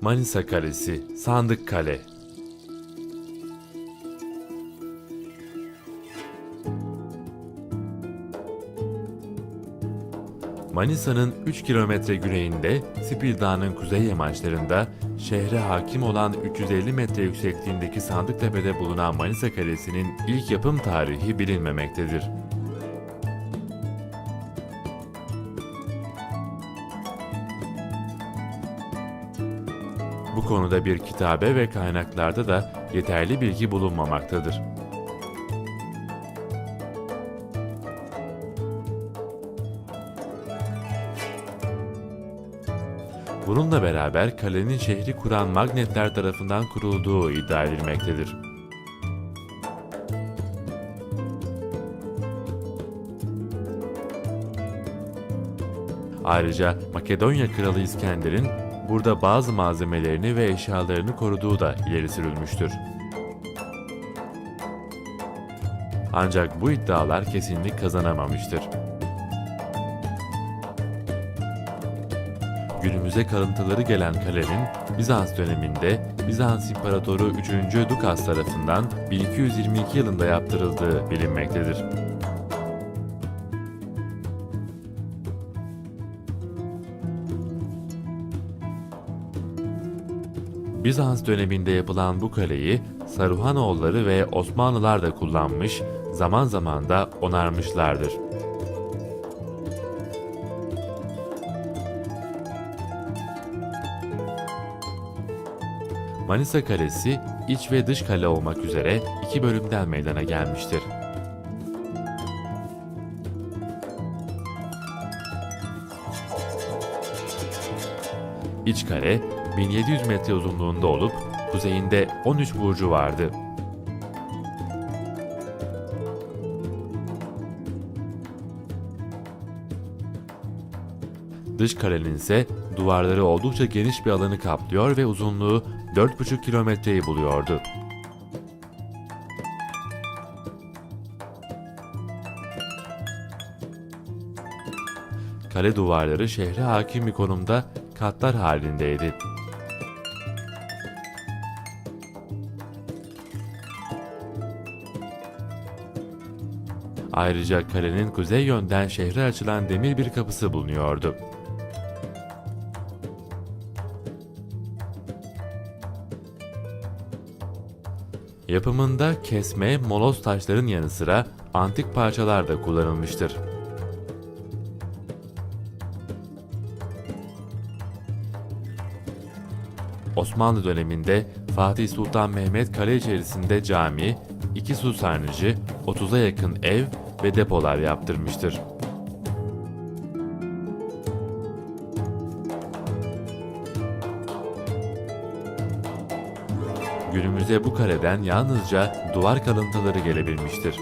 Manisa Kalesi, Sandık Kale. Manisa'nın 3 kilometre güneyinde Sipil Dağı'nın kuzey yamaçlarında şehre hakim olan 350 metre yüksekliğindeki Sandıktepe'de bulunan Manisa Kalesi'nin ilk yapım tarihi bilinmemektedir. Bu konuda bir kitabe ve kaynaklarda da yeterli bilgi bulunmamaktadır. Bununla beraber kalenin şehri kuran magnetler tarafından kurulduğu iddia edilmektedir. Ayrıca Makedonya Kralı İskender'in burada bazı malzemelerini ve eşyalarını koruduğu da ileri sürülmüştür. Ancak bu iddialar kesinlik kazanamamıştır. Günümüze kalıntıları gelen kalenin Bizans döneminde Bizans İmparatoru 3. Dukas tarafından 1222 yılında yaptırıldığı bilinmektedir. Bizans döneminde yapılan bu kaleyi Saruhanoğulları ve Osmanlılar da kullanmış, zaman zaman da onarmışlardır. Manisa Kalesi iç ve dış kale olmak üzere iki bölümden meydana gelmiştir. İç kale 1700 metre uzunluğunda olup kuzeyinde 13 burcu vardı. Dış kalenin ise duvarları oldukça geniş bir alanı kaplıyor ve uzunluğu 4,5 kilometreyi buluyordu. Kale duvarları şehre hakim bir konumda katlar halindeydi. Ayrıca kalenin kuzey yönden şehre açılan demir bir kapısı bulunuyordu. Yapımında kesme, moloz taşların yanı sıra antik parçalar da kullanılmıştır. Osmanlı döneminde Fatih Sultan Mehmet kale içerisinde cami, iki su sarnıcı, 30'a yakın ev ve depolar yaptırmıştır. Günümüze bu kaleden yalnızca duvar kalıntıları gelebilmiştir.